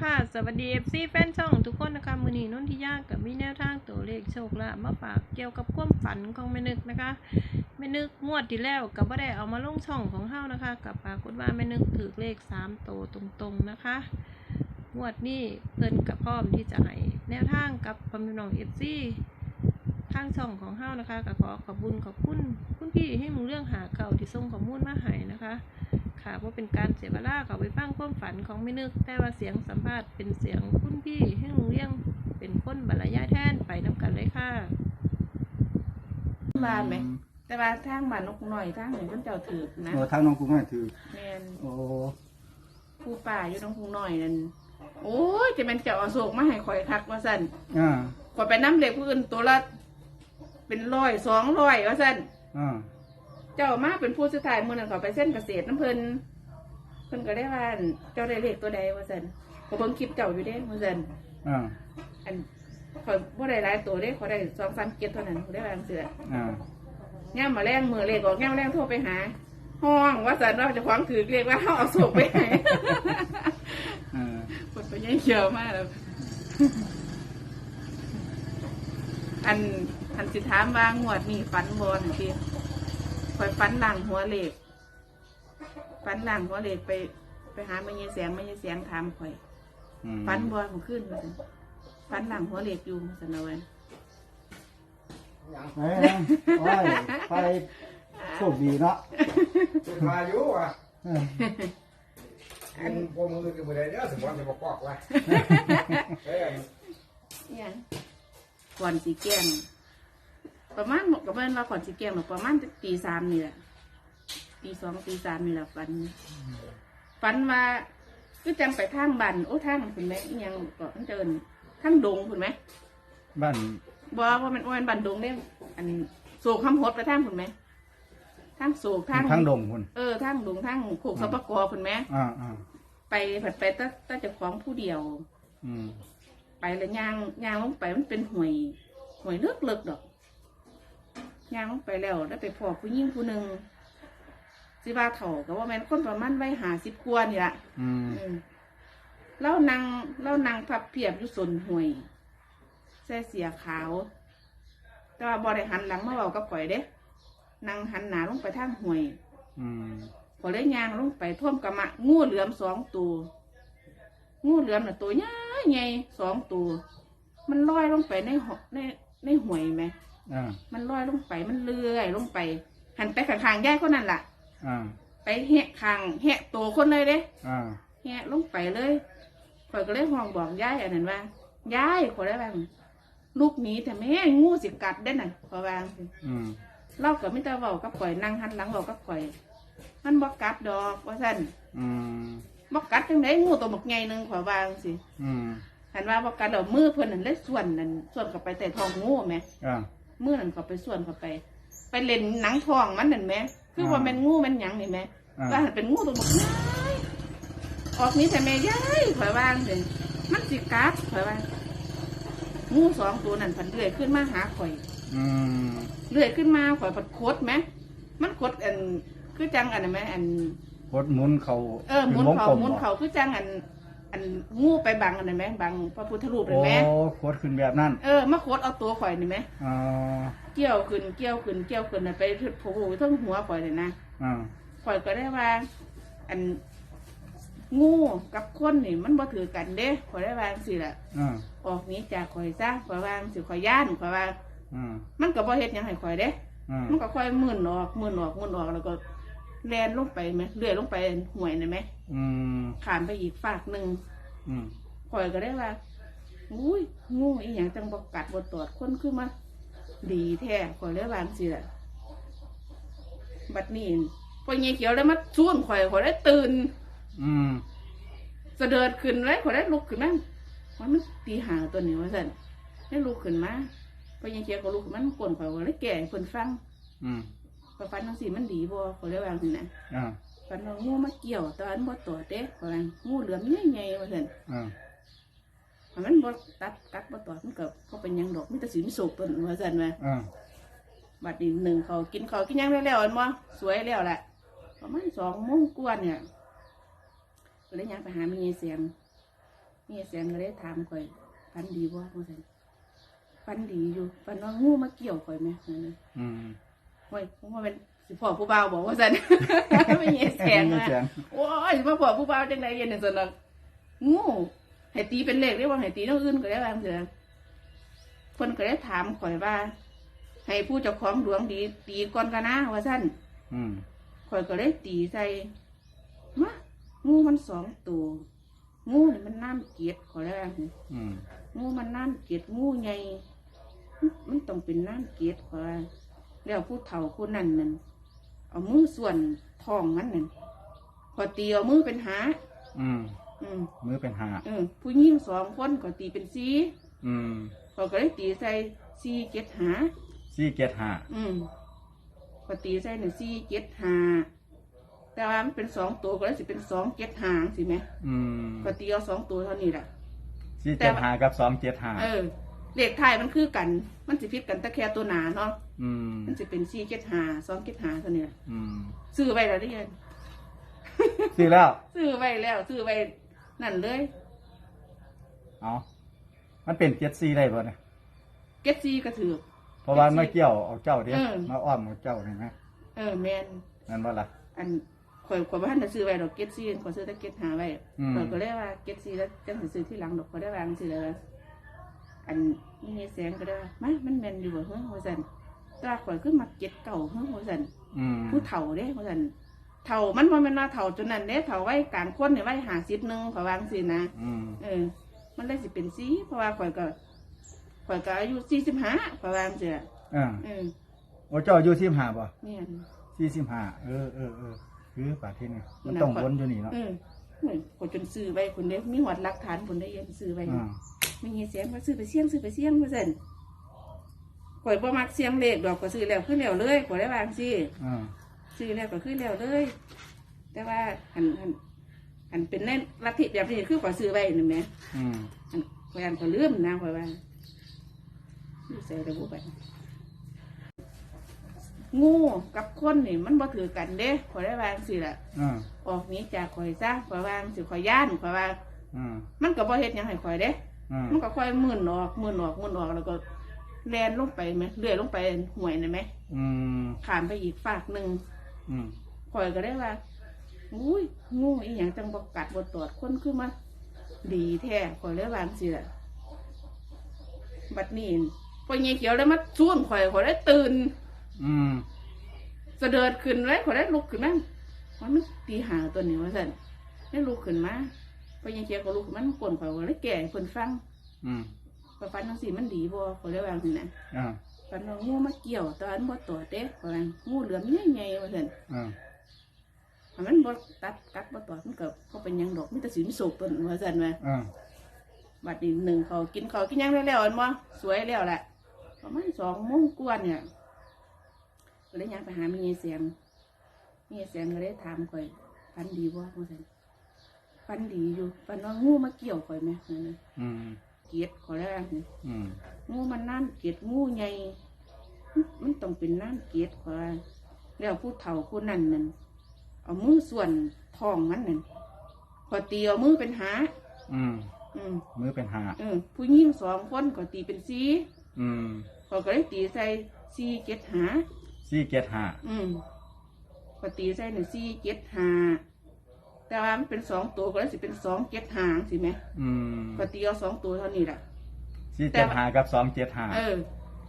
ค่ะ สวัสดีเอฟซีแฟนช่องทุกคนนะคะ มือนีนุ่นทิยากกับมีแนวทางตัวเลขโชคลาภมาฝากเกี่ยวกับความฝันของแม่นึกนะคะแม่นึกงวดที่แล้วกับว่าได้เอามาลงช่องของเฮานะคะกับปรากฏว่าแม่นึกถือเลขสามตัวตรงๆนะคะงวดนี้เพิ่นกับพร้อมที่จะให้แนวทางกับพอมน้องเอฟซีทางช่องของเฮานะคะก็ขอขอบคุญขอบคุณคุณพี่ให้มึงเรื่องหาเก่าที่ส่งข้อมูลมาให้นะคะ ค่ะว่าเป็นการเสียเวลาเขาไปฟังความฝันของไม่นึก แต่ว่าเสียงสัมภาษณ์เป็นเสียงคุณพี่ให้ลุงเลี้ยงเป็นคนบรรยายแทนไปนำกันเลยค่ะบ้านไหมแต่ว่าทางบ้านนกหน่อยทางหนึ่งเพิ่นเจ้าถือนะโอ้ทางน้องกูไม่ถือแม่นโอ้ผู้ป่าอยู่น้องพุงหน่อยนั่นโอ้ยจะเป็นเจ้าเอาโศกมาให้ข่อยคักว่าสั่นอ่าข่อยไปน้ำเหล็กผู้อื่นตัวละเป็นร้อยสองร้อยว่าสั่นอ่า เจ้ามาเป็นผู้สุดท้ายมื้อนั้นเขาไปเส้นเกษตรน้ำเพิ่นเพิ่นก็ได้ว่าอั่นเจ้าได้เลขตัวใดว่าสั่นก็เบิ่งคลิปเจ้าอยู่เด้ว่าสั่นอ่าอันข่อยบ่ได้หลายตัวเด้ข่อยได้สองสามเกียรเท่านั้นข่อยได้วางเสืออ่าย่ามมาแรงมือเลขออกย่ามมาแรงโทรไปหา ห้องว่าสันว่าเจะคว้าของถือเลขว่าเขาเอาส่งไปให้ อ่าคนไปยังเขียวมากแล้ว อันอันสิถามว่างวดนี่ฝันบอลที คอยฝันหลังหัวเลขฝันหลังหัวเลขไป ไปหาไม่ยายแสงไม่ยายแสงถามข่อยอืมฝันบอลผมขึ้นมาสันฝันหลังหัวเลขอยู่มาสันเอาไว้ไปนะโอ้ยไปโชคดีเนาะสุดมาอยู่อะเอออันพวกมือคือมือใดเด้อสมมติจะบอกบอกว่าเอ้ยเนี่ยก่อนสีแกล้ง ประมาณกับเพื่อนว่าก่อนสีแกล้งหรอกประมาณตีสามนี่แหละตีสองตีสามนี่แหละฝันฝันว่าก็จังไปทางบันโอ้ทางคุณแม่อิหยังก็มันเดินทางดงคุณไหมบ้านบอกว่ามันโอ้ยบันดงเนี่ยอันโศกคำหดไปทางคุณไหมทางโศกทางทางดงคุณเออทางดงทางโขกสปกอคุณไหมอ่าอ่าไปผัดไปตั้งตั้งแต่ของผู้เดียว อืมไปแล้วย่างย่างลงไปมันเป็นห่วยห่วยเลือกเลิกดอก ย่างลงไปแล้วแล้วไปพอผู้หญิงผู้หนึ่งสิว่าเถ่าก็ว่าแม่นคนประมาณไว้หาสิบกว่านี่ละอืมอืมเล่านั่งเล่านั่งพับเพียบอยู่สนห่วยใส่เสียขาว แต่ว่าบริหันหลังมาเบากับข่อยเด้นั่งหันหนาลงไปทางห่วยอืมพอได้ย่างลงไปท่วมกระมะงูเหลือมสองตัวงูเหลือมน่ะตัวใหญ่ใหญ่สองตัวมันลอยลงไปในหอในในห่วยไหม อ่ามันลอยลงไปมันเลื่อยลงไป หันไปข้างๆย่ายคนนั้นล่ะ อ่าไปแหะข้างแหะตัวคนเลยเด้อ่าแหะลงไปเลยข่อยก็เลยห้องบอกย่ายอันนั้นว่าย่ายขอได้บ้างลูกหนี้แต่แม่งูสิกัดได้น่ะขอวาจังสิอืมเล่ากับมิตรเบากับข่อยนั่งหันหลังเบากับข่อย มันบอกกัดดอกว่าสั่นอืมบอกกัดจังไดงูตัวบักใหญ่หนึงขอวาจังสิอืมหันว่าบอกกัดดอกมือเพื่อนนั่นเลยส่วนนั่นส่วนเข้าไปแต่ท้องงูแหมอ่า มือนั่นเข้าไปส่วนเข้าไป ไปเล่นหนังท้องมันนั่นแหมคือว่าอ่าเป็นงูเป็นหยังนี่แหมอ่า ว่าหันเป็นงูตัวบักใหญ่ออกนี้แต่แม่ย้ายขอยวาจังสิมันสิกัดขอยวางูสองตัวนั่นพันเลื่อยขึ้นมาหาข่อย อืมเลื่อยขึ้นมาข่อยผัดโคตรไหมมันโคตรอันคือจังอันนั้นไหมอันกดหมุนเขาเออหมุนป็วงเขากลหมุนเขาคือจังอัน อันงูไปบังอันนั้นไหมบังพระพุทธรูปเห็นไหมโอ้กดขึ้นแบบนั้นเออมาโคตรเอาตัวข่อยนี่ไหมอ่าเกี่ยวขึ้นเกี่ยวขึ้นเกี่ยวขึ้นน่ะไปโผล่ทั้งหัวข่อยเลยนะอ่าข่อยก็ได้ว่า อันงูกับคนนี่มันบ่ถือกันเด้ข่อยได้วาจังสิล่ะ อ่าออกหนี้จากข่อยซะข่อยวาจังสิข่อยย่านข่อยว่า อ่ามันก็บ่เฮ็ดหยังให้ข่อยเด้ อ่ามันก็ค่อยมื่นออกมื่นออกมื่นออกแล้วก็แลนลงไปไหมเลื่อยลงไปห่วยนะไหม อืมขามไปอีกฝากหนึ่งอืมข่อยก็ได้ว่าอุ้ยงูอีหยังจังบกกัดบตอดคนคือมา ดีแท้ข่อยเลยว่าจังสิล่ะบัดนี้พอเงี้ยเขียวเลยมาชวนข่อยข่อยได้ตื่น อืมเสะเดิดขึ้นเลยข่อยได้ลุกขึ้นมาว่ามันตีหาตัวนี้ว่าสั่นได้ลุกขึ้นมาพอเงี้ยเขียวก็ลุกขึ้นมามันกลนข่อยก็เลยแก่ให้เพิ่นฟัง อืมข่อยฟันทั้งสี่มันดีบ่ข่อยเลยว่าจังสินะอ่า ฝันว่างูมาเกี่ยวตอนบ่ตัวเด้ว่างั้นงูเหลือมใหญ่ๆว่าซั่นอ่าถ้ามันบ่ตัดกัดบ่ตัวมันก็บ่เป็นหยังดอกมีแต่สินสุกตัวนั้นว่าซั่นว่าอ่าบัดนี้หนึ่งเขากินเขาวกินหยังแล้วๆอันบ่สวยแล้วแหละประมาณ2โมงกว่าเนี่ยก็เลยย่างไปหาแม่ยายเสียงนี่เสียงก็ได้ถามข่อยฟันดีบ่ว่าซั่นฟันดีอยู่ฟันว่างูมาเกี่ยวข่อยไหมนั่นน่ะอืม โอ้ยผมว่าเป็น สิพ่อผู้บ่าวบอกว่าซั่นไม่มีเสียงมีนะเสียงโอ้ยสิมาพ่อผู้บ่าวจังไดเย็นจังซั่นน่ะงูให้ตีเป็นเลขได้บ่ให้ตีเท่าอื่นก็ได้บางเถื่อเพิ่นก็ได้ถามข่อยว่า ให้ผู้เจ้าของดวงดี ตีก่อนกันนะว่าซั่นอืมข่อยก็เลยตีใส่มางูมันสองตัวงูนี่มันน้ำเกลียดข่อยแล้วาอืมงูมันน้ำเกลียดงูใหญ่มันต้องเป็นน้ำเกลียดข่อยว่าแล้วผู้เฒ่าผู้นั่นนั่น เอามือส่วนท้องมันนั่นข่อยตีเอามือเป็นหา อืมอืมมือเป็นหาเออผู้หญิงสองคนข่อยตีเป็นสีอืมข่อยก็เลยตีใส่สีเจ็ดหา สี่เกียรหาอืมข่อยตีใส่หนึ่งสีเจ็ดหาแต่ว่ามันเป็นสองตัวก็เลยสิเป็นสองเจ็ดหางสิไหมอืมก็ตีเอาสองตัวเท่านี้แหละ สี่เกียรหากับสองเกียรหาเออเลขไทายมันคือกัน มันสิพิษกันแตะแค่ตัวหนาเนาะ อืมมันจะเป็นสี่เจ็ดหาสองเจ็ดหาเท่านี้แหละอืมซื้อไว้แล้วได้ยังซื้อแล้ว ซื้อไว้แล้ว ซื้อไว้นั่นเลยเอามันเป็นเกียรสี่ได้ป่ะเนี่ยเก็ตซีก็ถือ เพราะว่ามาเกี่ยวเอาเจ้าเดียเออ มาอ้อมเอาเจ้าเห็นไหมเออแมนนั่นว่าล่ะ อันข่อยข่อยบ้านจะซื้อไว้ดอกเก็ตซีข่อยซื้อแต่เก็ตหาไว้อืม ข่อยก็เลยว่าเก็ตซีแล้วจังสิซื้อที่หลังดอกข่อยได้วางสิเลยว่าอันนี่แสงก็ได้ว่ามามันแมนอยู่บ่เฮ้ยว่าซั่นแตว่าข่อยขึ้นมาเก็ตเก่าเฮ้ยว่าซั่นอืมผู้เฒ่าเด้ว่าซั่นเฒ่ามันบ่แม่นว่าเฒ่าจนนั้นเด้เฒ่าไว้กลางคนนี่ไว้50นึงเขาวาจังซี่นะ อืมเออ มันเลยสิเป็นสีเพราะว่าข่อยก็ข่อยก็อายุ45เขาวาจังซี่ล่ะอ่าเออโอ้เจ้าอายุสิบห้าป่ะเนี่ยสี่สิบห้าเออเออเออคือป่าที่นี่มันต้องวนอยู่นี่เนาะเออโอ้ยข่อยจนซื้อไว้คนเด้มีหอดหลักฐานคนได้เย็นซื้อไว้อ่า ไม่เงี้ยเสียงว่าซื้อไปเสี่ยงซื้อไปเสี่ยงว่าซั่น ข่อยบ่มักเสียงเลขดอกก็ซื้อแล้วคือแล้วเลยข่อยได้วาจังซี่อ่าซื้อแล้วก็คือแล้วเลย แต่ว่าอันอันอันเป็นในลัทธิแบบนี้คือขอซื้อไว้นี่แหมอืมอันขอยอันก็ลืมนะขอยว่าดูใส่ระบุไปงูกับคนนี่มันบ่ถือกันเด้ขอยได้วาจังสิล่ะ อ่าออกหนี้จากข่อยซะขอยวาจังสิข่อยย่านข่อยว่า อ่ามันก็บ่เฮ็ดหยังให้ข่อยเด้ อ่ามันก็ค่อยมื่นออกมื่นออกมื่นออกแล้วก็ แลนลงไปไหมเลื่อยลงไปห่วยนะไหมอืมขามไปอีกฝากหนึ่งอืมข่อยก็ได้ว่าอุ้ยงูอีหยังจังบกกัดบตอดคนคือมา ดีแท้ข่อยเลยว่าจังสิล่ะบัดนี้พอเงี้ยเขียวเลยมาชวนข่อยข่อยได้ตื่นอืมเสะเดิดขึ้นเลยข่อยได้ลุกขึ้นมาว่ามันตีหาตัวนี้ว่าสั่นได้ลุกขึ้นมาพอเงี้ยเขียวก็ลุกขึ้นมามันกวนข่อยข่อยเลยแก่ให้เพิ่นฟัง อืม ข่อยฟันทั้งสี่มันดีบ่ข่อยเลยว่าจังสินะอ่าฟันว่างูมาเกี่ยวตอนบ่ตอดเด้ข่อยว่างูเหลือมใหญ่ๆว่าสั่นอ่าถ้ามันบ่ตัดกัดบ่ตอดมันก็ก็เป็นหยังดอกมีแต่สินสุกเพิ่นว่าซั่นว่าอ่าบัดนี้หนึ่งเขากินเขาวกินหยังแล้วๆอันบ่สวยแล้วแหละประมาณสองโมงกว่าเนี่ยก็เลยยังไปหาแมีเสียงแมีเสียงก็เลยถามข่อยฟันดีบ่ว่าซั่นฟันดีอยู่ฟันว่างูมาเกี่ยวข่อยไหมนั่นน่ะอืม เกลียดข่อยแล้วอืมงูมันน้ำเกลียดงูใหญ่มันต้องเป็นน้ำเกลียดข่อยว่าแล้วผู้เฒ่าผู้นั่นนั่นเอามือส่วนท้องมันนั่นข่อยตีเอามือเป็นหา อืมอืมมือเป็นหาเออผู้หญิงสองคนก็ตีเป็นสีอืมเขาก็เลยตีใส่สีเจ็ดหาสี่เกียรหาอืมก็ตีใส่หนึ่งสีเจ็ดหา แต่ว่ามันเป็นสองตัวก็เลยสิเป็นสองเจ็ดหางสิไหมอืมก็ตีเอาสองตัวเท่านี้แหละ สี่เกียรหากับสองเกียรหาเออ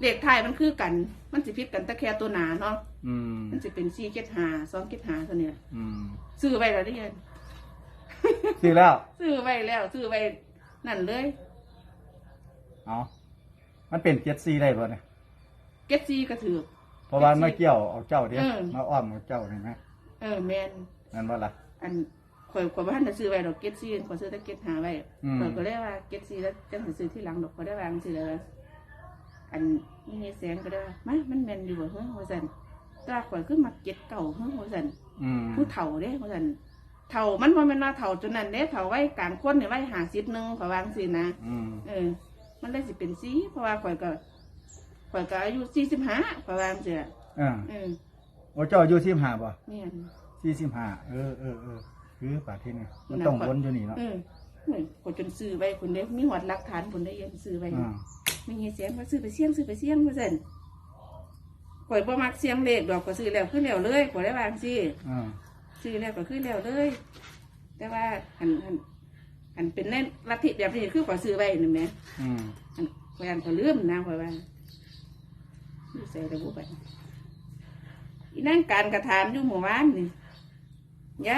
เลขไทายมันคือกัน มันสิพิษกันแต่แค่ตัวหนาเนาะ อืมมันสิเป็นสีเจ็ดหาสองเจ็ดหาเท่านี้แหละอืมซื้อไว้แล้วได้ยังซื้อแล้ว ซื้อไว้แล้วซื้อไว้นั่นเลยเอามันเป็นเกียรสี่ได้ป่ะเนี่ยเก็ตซีก็ถือ เพราะว่ามาเกี่ยวเอาเจ้าเดียเออ มาอ้อมเอาเจ้าเห็นไหมเออแมนนั่นว่าล่ะ อัน ข่อยข่อยบ้านจะซื้อไว้ดอกเก็ตซีข่อยซื้อแต่เก็ตหาไว้อืม ข่อยก็เลยว่าเก็ตซีแล้วจังสิซื้อที่หลังดอกข่อยได้วางสิเลยอันนี่แสงก็ได้ว่ามามันแม่นอยู่บ่เฮ้ยว่าซั่นแตว่าข่อยคือมาเก็ตเก่าเฮ้ยว่าซั่นอืมผู้เฒ่าเด้ว่าซั่นเฒ่ามันบ่แม่นว่าเฒ่าจนนั้นเด้เฒ่าไว้กลางคนนี่ไว้50นึงข่อยวางสินะอืมเออ มันเลยสิเป็นสีเพราะว่าข่อยก็ข่อยก็อายุ45ข่อยวางสิล่ะอ่าเออโอ้เจ้าอายุสิบห้าป่ะเนี่ยสี่สิบห้าเออเออเออ คือป่าที่นี่มันต้องวนอยู่นี่เนาะเออโอ้ยคนจนซื้อไว้คนได้มีหอดหลักฐานคนได้ยังซื้อไว้อ่าไม่เงี้ยเสียงว่าซื้อไปเสี่ยงซื้อไปเสี่ยงว่าซั่นข่อยบ่มักเสียงเลขดอกก็ซื้อแล้วคือแล้วเลยข่อยได้วาจังซี่อ่าซื้อแล้วก็คือแล้วเลย แต่ว่าอันอันอันเป็นในลัทธิแบบนี้คือข่อยซื้อไว้นี่แหม อืมอันข่อยอันก็ลืมนะข่อยว่าอยู่ใส่ระบบไปอีนั่งการกระถามอยู่หมู่บ้านนี่ยาย